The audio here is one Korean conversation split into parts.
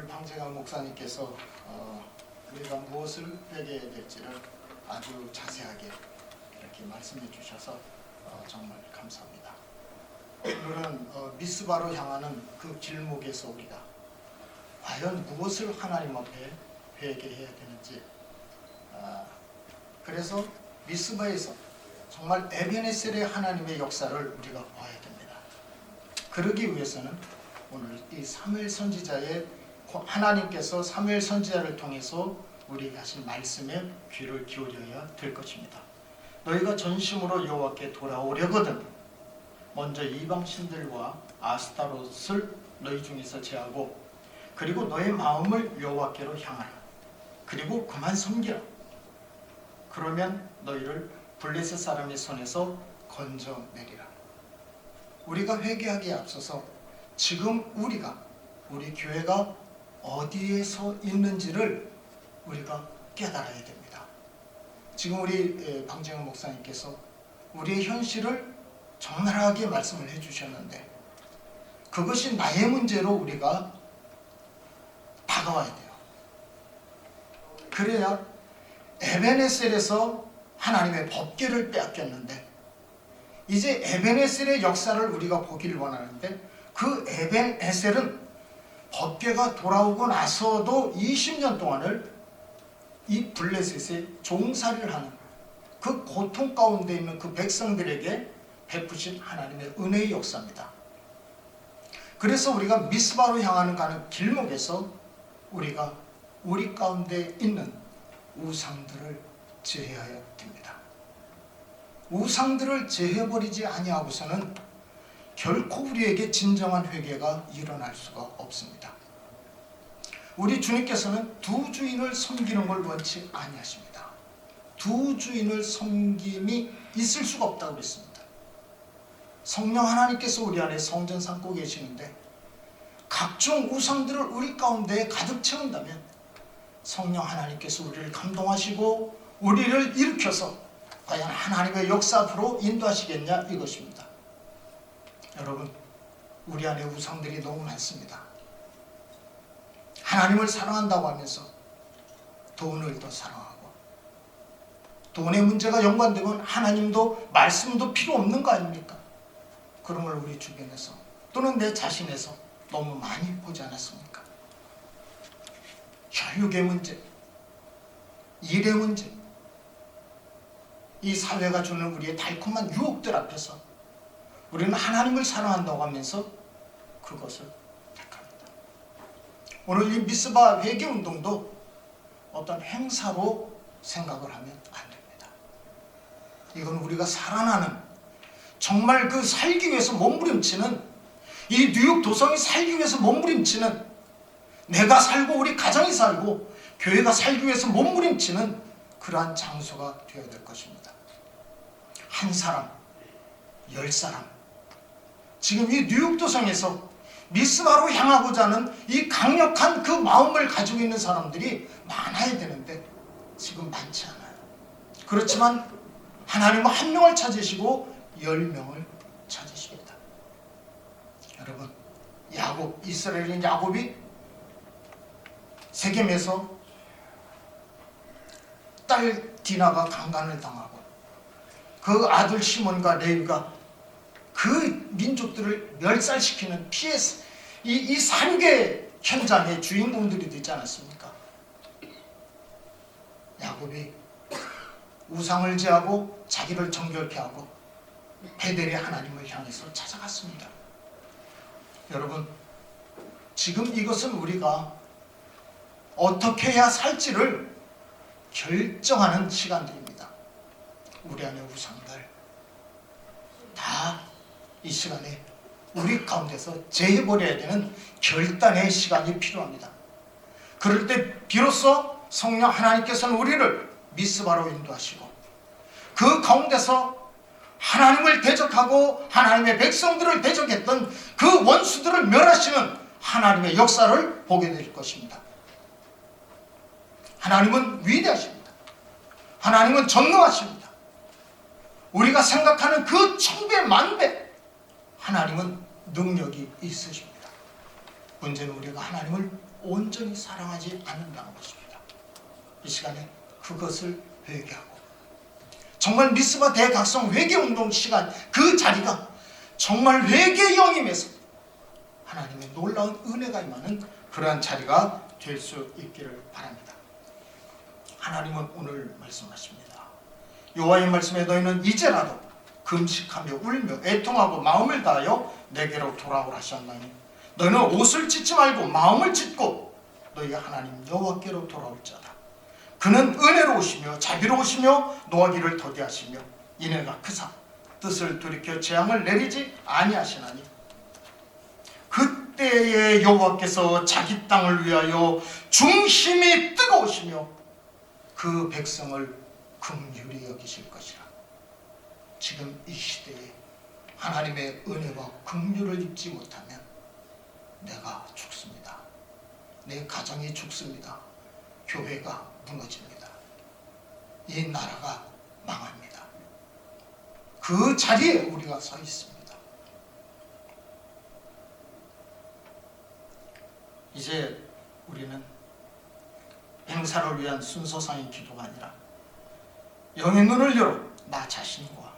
오늘 방재강 목사님께서 어, 우리가 무엇을 회개해야 될지를 아주 자세하게 이렇게 말씀해 주셔서 어, 정말 감사합니다. 오늘은 어, 미스바로 향하는 그 길목에서 우리가 과연 무엇을 하나님 앞에 회개해야 되는지 아, 그래서 미스바에서 정말 에베네셀의 하나님의 역사를 우리가 봐야 됩니다. 그러기 위해서는 오늘 이 사무엘 선지자의 하나님께서 사무엘 선지자를 통해서 우리에게 하신 말씀에 귀를 기울여야 될 것입니다. 너희가 전심으로 여호와께 돌아오려거든 먼저 이방 신들과 아스타롯을 너희 중에서 제하고 그리고 너의 마음을 여호와께로 향하라. 그리고 그만 섬기라. 그러면 너희를 블레셋 사람의 손에서 건져내리라. 우리가 회개하기에 앞서서 지금 우리가 우리 교회가 어디에서 있는지를 우리가 깨달아야 됩니다. 지금 우리 예, 방정현 목사님께서 우리의 현실을 적나라하게 말씀을 해주셨는데 그것이 나의 문제로 우리가 다가와야 돼요. 그래야 에베네셀에서 하나님의 법궤를 빼앗겼는데 이제 에베네셀의 역사를 우리가 보기를 원하는데 그 에벤 에셀은 법궤가 돌아오고 나서도 20년 동안을 이 블레셋에 종살이를 하는 그 고통 가운데 있는 그 백성들에게 베푸신 하나님의 은혜의 역사입니다. 그래서 우리가 미스바로 향하는 가는 길목에서 우리가 우리 가운데 있는 우상들을 제해야 됩니다. 우상들을 제해버리지 아니하고서는 결코 우리에게 진정한 회개가 일어날 수가 없습니다. 우리 주님께서는 두 주인을 섬기는 걸 원치 아니하십니다. 두 주인을 섬김이 있을 수가 없다고 그랬습니다. 성령 하나님께서 우리 안에 성전 삼고 계시는데 각종 우상들을 우리 가운데 가득 채운다면 성령 하나님께서 우리를 감동하시고 우리를 일으켜서 과연 하나님의 역사 앞으로 인도하시겠냐 이것입니다. 여러분, 우리 안에 우상들이 너무 많습니다. 하나님을 사랑한다고 하면서 돈을 더 사랑하고 돈의 문제가 연관되면 하나님도 말씀도 필요 없는 거 아닙니까? 그런 걸 우리 주변에서 또는 내 자신에서 너무 많이 보지 않았습니까? 혈육의 문제, 일의 문제, 이 사회가 주는 우리의 달콤한 유혹들 앞에서 우리는 하나님을 사랑한다고 하면서 그것을 택합니다. 오늘 이 미스바 회개 운동도 어떤 행사로 생각을 하면 안 됩니다. 이건 우리가 살아나는 정말 그 살기 위해서 몸부림치는 이 뉴욕 도성이 살기 위해서 몸부림치는 내가 살고 우리 가정이 살고 교회가 살기 위해서 몸부림치는 그러한 장소가 되어야 될 것입니다. 한 사람, 열 사람, 지금 이 뉴욕 도성에서 미스바로 향하고자 하는 이 강력한 그 마음을 가지고 있는 사람들이 많아야 되는데 지금 많지 않아요. 그렇지만 하나님은 한 명을 찾으시고 열 명을 찾으십니다. 여러분, 야곱 이스라엘인 야곱이 세겜에서 딸 디나가 강간을 당하고 그 아들 시몬과 레위가 그 민족들을 멸살시키는 피해서 이, 이 산계 현장의 주인공들이 되지 않았습니까? 야곱이 우상을 제하고 자기를 정결케 하고 베델의 하나님을 향해서 찾아갔습니다. 여러분, 지금 이것은 우리가 어떻게 해야 살지를 결정하는 시간들입니다. 우리 안에 우상들 다 이 시간에 우리 가운데서 제해버려야 되는 결단의 시간이 필요합니다. 그럴 때 비로소 성령 하나님께서는 우리를 미스바로 인도하시고 그 가운데서 하나님을 대적하고 하나님의 백성들을 대적했던 그 원수들을 멸하시는 하나님의 역사를 보게 될 것입니다. 하나님은 위대하십니다. 하나님은 전능하십니다. 우리가 생각하는 그 천배 만배 하나님은 능력이 있으십니다. 문제는 우리가 하나님을 온전히 사랑하지 않는다는 것입니다. 이 시간에 그것을 회개하고 정말 미스바 대각성 회개 운동 시간 그 자리가 정말 회개 영임에서 하나님의 놀라운 은혜가 임하는 그러한 자리가 될 수 있기를 바랍니다. 하나님은 오늘 말씀하십니다. 여호와의 말씀에 너희는 이제라도 금식하며 울며 애통하고 마음을 다하여 내게로 돌아오라 하셨나니 너희는 옷을 찢지 말고 마음을 찢고 너희 하나님 여호와께로 돌아올 자다. 그는 은혜로우시며 자비로우시며 노하기를 더디하시며 이내가 크사 뜻을 돌이켜 재앙을 내리지 아니하시나니 그때에 여호와께서 자기 땅을 위하여 중심이 뜨거우시며 그 백성을 긍휼히 여기실 것이라. 지금 이 시대에 하나님의 은혜와 긍휼을 입지 못하면 내가 죽습니다. 내 가정이 죽습니다. 교회가 무너집니다. 이 나라가 망합니다. 그 자리에 우리가 서 있습니다. 이제 우리는 행사를 위한 순서상의 기도가 아니라 영의 눈을 열어 나 자신과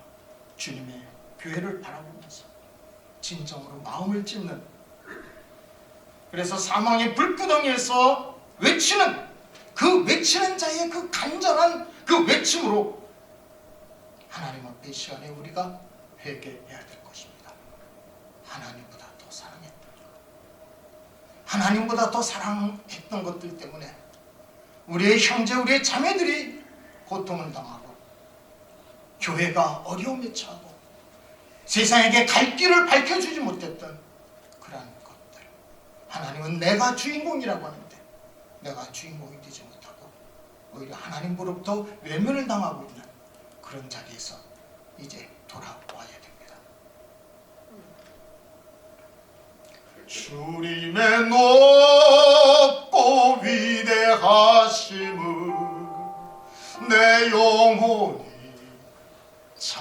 주님의 교회를 바라보면서 진정으로 마음을 찢는 그래서 사망의 불구덩이에서 외치는 그 외치는 자의 그 간절한 그 외침으로 하나님 앞에 이 시간에 우리가 회개해야 될 것입니다. 하나님보다 더 사랑했던 하나님보다 더 사랑했던 것들 때문에 우리의 형제, 우리의 자매들이 고통을 당하고 교회가 어려움에 처하고 세상에게 갈 길을 밝혀주지 못했던 그러한 것들 하나님은 내가 주인공이라고 하는데 내가 주인공이 되지 못하고 오히려 하나님으로부터 외면을 당하고 있는 그런 자리에서 이제 돌아와야 됩니다. 주님의 높고 위대하심을 내 영혼이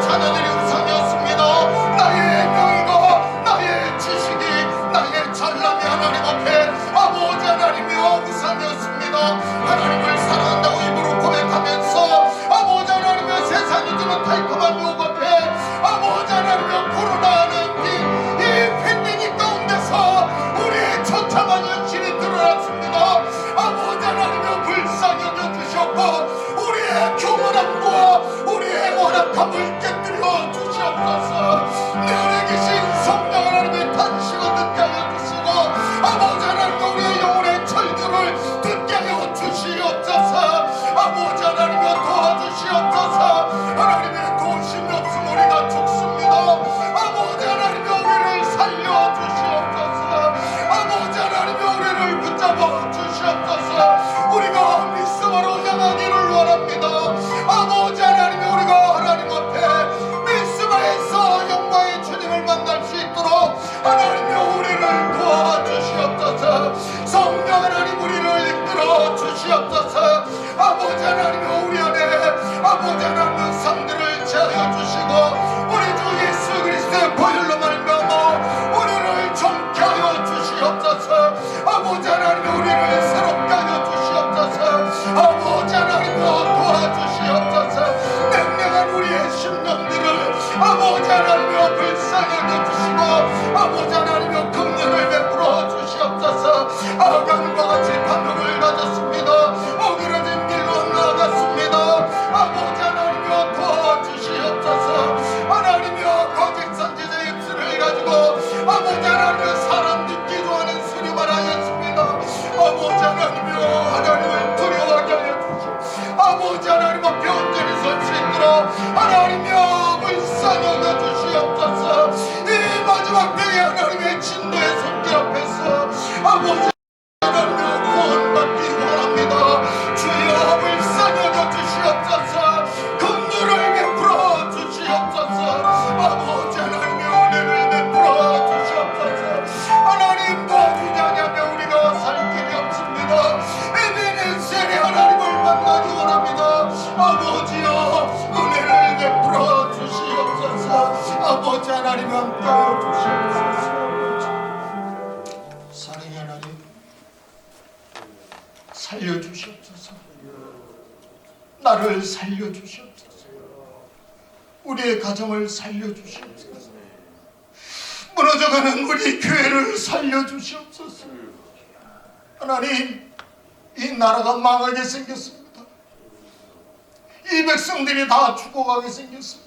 자녀들이 나를 살려주시옵소서. 우리의 가정을 살려주시옵소서. 무너져가는 우리 교회를 살려주시옵소서. 하나님, 이 나라가 망하게 생겼습니다. 이 백성들이 다 죽어가게 생겼습니다.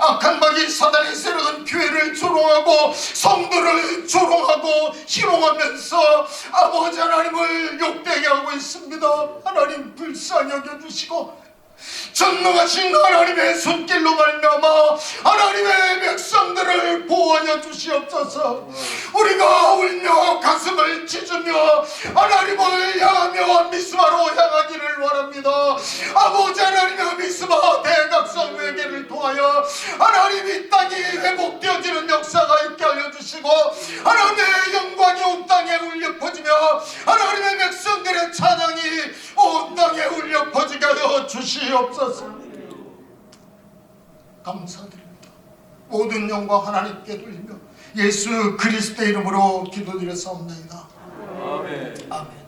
악한 박이 사단의 세력은 교회를 조롱하고 성도를 조롱하고 희롱하면서 아버지 하나님을 욕되게 하고 있습니다. 하나님 불쌍히 여겨주시고 전능하신 하나님의 손길로 말미암아 하나님의 백성들을 보호하여 주시옵소서. 우리가 울며 가슴을 찢으며 하나님을 향하며 미스바로 향하기를 원합니다. 아버지 하나님의 미스바 대각성 회개를 통하여 하나님 이 주시옵소서 감사드립니다. 모든 영광 하나님께 돌리며 예수 그리스도의 이름으로 기도드렸사옵나이다. 아멘. 아멘